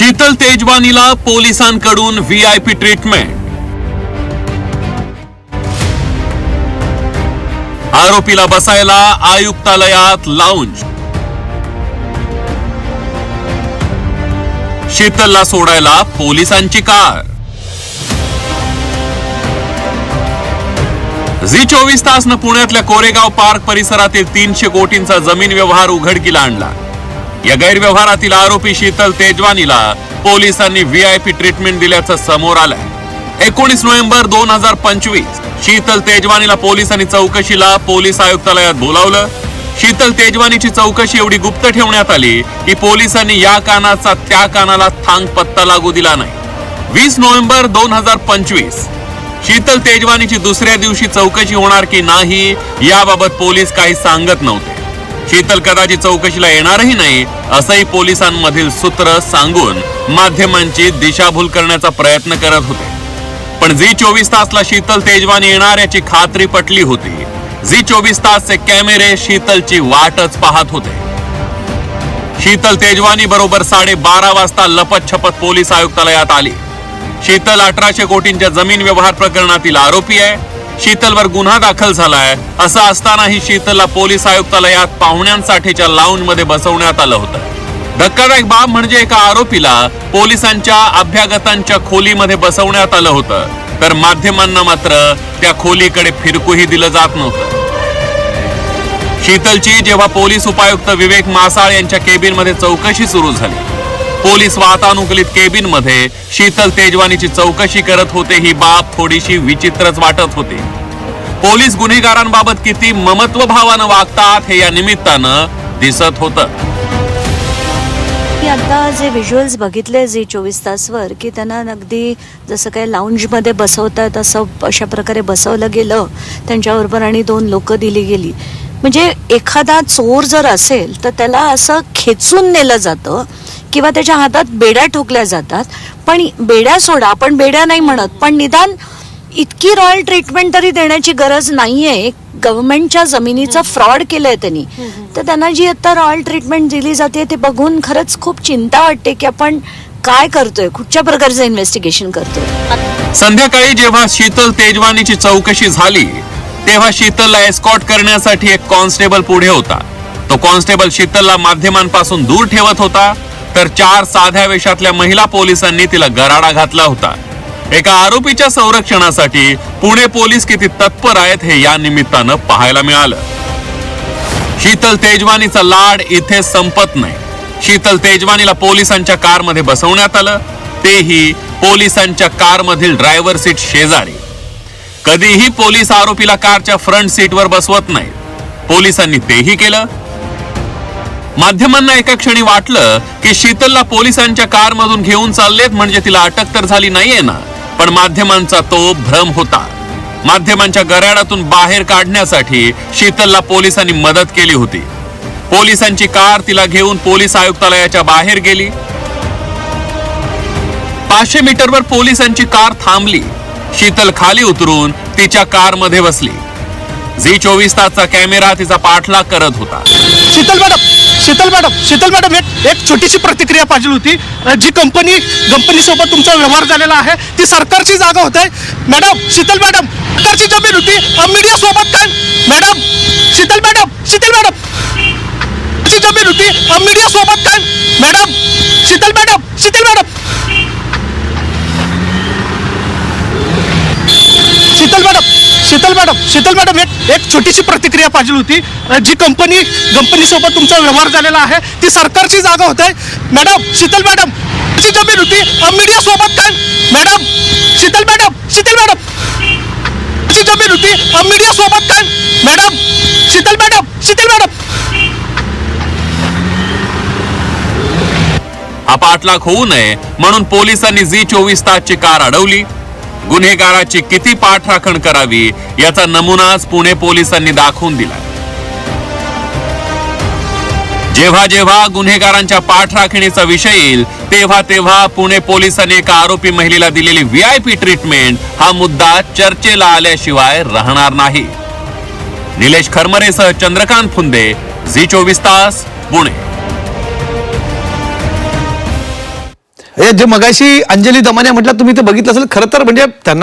शीतल तेजवानीला पोलिसांकडून V I P treatment आरोपीला बसायला आयुक्तालयात लाऊंज शीतलला सोडायला पोलिसांची कार. झी चोवीस तासनं पुण्यातल्या कोरेगाव पार्क परिसरातील तीनशे कोटींचा जमीन व्यवहार उघडकीला आणला. या गैरव्यवहारातील आरोपी शीतल तेजवानीला पोलिसांनी व्हीआयपी ट्रीटमेंट दिल्याचं समोर आलंय. एकोणीस नोव्हेंबर दोन हजार पंचवीस शीतल तेजवानीला पोलिसांनी चौकशीला पोलीस आयुक्तालयात बोलावलं. शीतल तेजवानीची चौकशी एवढी गुप्त ठेवण्यात आली की पोलिसांनी या कानाचा त्या कानाला थांग पत्ता लागू दिला नाही. वीस नोव्हेंबर दोन हजार पंचवीस शीतल तेजवानीची दुसऱ्या दिवशी चौकशी होणार की नाही याबाबत पोलीस काही सांगत नव्हते. शीतल कदाचित चौकशीला येणारही नाही असंही पोलिसांमधील सूत्र सांगून माध्यमांची दिशाभूल करण्याचा प्रयत्न करत होते. पण झी चोवीस तासला शीतल तेजवानी येणार याची खात्री पटली होती. झी चोवीस तासचे कॅमेरे शीतलची वाटच पाहत होते. शीतल तेजवानी बरोबर साडे बारा वाजता लपत छपत पोलीस आयुक्तालयात आली. शीतल अठराशे कोटींच्या जमीन व्यवहार प्रकरणातील आरोपी आहे. शीतलवर गुन्हा दाखल झालाय. असं असतानाही शीतलला पोलीस आयुक्तालयात पाहुण्यांसाठीच्या लाऊंजमध्ये बसवण्यात आलं होतं. धक्कादायक बाब म्हणजे एका आरोपीला पोलिसांच्या अभ्यागतांच्या खोलीमध्ये बसवण्यात आलं होतं. तर माध्यमांना मात्र त्या खोलीकडे फिरकूही दिलं जात नव्हतं. शीतलची जेव्हा पोलीस उपायुक्त विवेक मासाळ यांच्या केबिनमध्ये चौकशी सुरू झाली पोलीस वातानुकूलित केबिनमध्ये शीतल तेजवानीची चौकशी करत होते. ही बाब थोडीशी विचित्रच वाटत होती. पोलीस गुन्हेगारांबाबत किती ममत्व भावानं वागतात हे या निमित्तानं दिसत होतं. मी आता जे व्हिज्युअल्स बघितले जे चोवीस तासवर की त्यांना अगदी जसं काही लाऊंजमध्ये बसवतात असं अशा प्रकारे बसवलं गेलं त्यांच्याबरोबर आणि दोन लोकं दिली गेली. म्हणजे एखादा चोर जर असेल तर त्याला असं खेचून नेलं जातं किंवा त्याच्या हातात बेड्या ठोकल्या जातात. पण बेड्या सोडा आपण बेड्या नाही म्हणत पण निदान इतकी रॉयल ट्रीटमेंट तरी देण्याची गरज नाहीये. गव्हर्नमेंटच्या जमिनीचा फ्रॉड केलंय त्यांनी. तर त्यांना जी आता रॉयल ट्रीटमेंट दिली जाते ते बघून खरंच खूप चिंता वाटते की आपण काय करतोय कुठच्या प्रकारचं इन्व्हेस्टिगेशन करतोय. संध्याकाळी जेव्हा शीतल तेजवानीची चौकशी झाली तेव्हा शीतलला एस्कॉट करण्यासाठी एक कॉन्स्टेबल पुढे होता. तो कॉन्स्टेबल शीतलला माध्यमांपासून दूर ठेवत होता तर चार साध्या वेशातल्या महिला पोलिसांनी तिला गराडा घातला होता. एका आरोपीच्या संरक्षणासाठी पुणे पोलीस किती तत्पर आहेत हे या निमित्तानं पाहायला मिळालं. शीतल तेजवानीचा लाड इथे संपत नाही. शीतल तेजवानीला पोलिसांच्या कारमध्ये बसवण्यात आलं. तेही पोलिसांच्या कारमधील ड्रायव्हर सीट शेजारी. कधीही पोलीस आरोपीला कारच्या फ्रंट सीटवर बसवत नाही. पोलिसांनी तेही केलं. माध्यमांना एका क्षणी वाटलं की शीतलला पोलिसांच्या कारमधून घेऊन चाललेत म्हणजे तिला अटक तर झाली नाहीये ना पण माध्यमांचा तो भ्रम होता. माध्यमांच्या गराडातून बाहेर काढण्यासाठी शीतलला पोलिसांनी मदत केली होती. पोलिसांची कार तिला घेऊन पोलीस आयुक्तालयाच्या बाहेर गेली. पाचशे मीटरवर पोलिसांची कार थांबली. शीतल खाली उतरून तिच्या कारमध्ये बसली. झी चोवीस तासचा कॅमेरा तिचा पाठलाग करत होता. Sheetal madam Sheetal madam Sheetal madam एक एक छोटीशी प्रतिक्रिया पाहिजे होती. जी कंपनी कंपनी सोबत तुमचा व्यवहार झालेला आहे ती सरकारची जागा होते. मॅडम शीतल मॅडम सरकारची जमीन होती. मीडिया सोबत काय? Madam Sheetal madam Sheetal madam. जमीन होती. मीडिया सोबत काय? Madam Sheetal madam Sheetal madam. Sheetal madam Sheetal madam Sheetal madam एक एक छोटीशी प्रतिक्रिया पाहिजे होती. जी कंपनी कंपनीसोबत तुमचा व्यवहार झालेला आहे ती सरकारची जागा होत. आहे मॅडम शीतल मॅडम ची जमीन होती. मीडिया सोबत काय? Madam Sheetal madam Sheetal madam ची जमीन होती. मीडिया सोबत काय? Madam Sheetal madam Sheetal madam. आप आठ लाख होऊ नये म्हणून पोलिसांनी झी चोवीस तासची कार अडवली. गुन्हेगाराची किती पाठराखण करावी याचा नमुनाच पुणे पोलिसांनी दाखवून दिला जेव्हा जेव्हा गुन्हेगारांच्या पाठराखणीचा विषय येईल तेव्हा तेव्हा पुणे पोलिसांनी एका आरोपी महिलेला दिलेली व्हीआयपी ट्रीटमेंट हा मुद्दा चर्चेला आल्याशिवाय राहणार नाही. निलेश खरमरेसह चंद्रकांत फुंदे झी चोवीस तास पुणे. हे जे मगाशी अंजली दमाने म्हटलं तुम्ही ते बघितलं असेल खरं तर म्हणजे त्यांना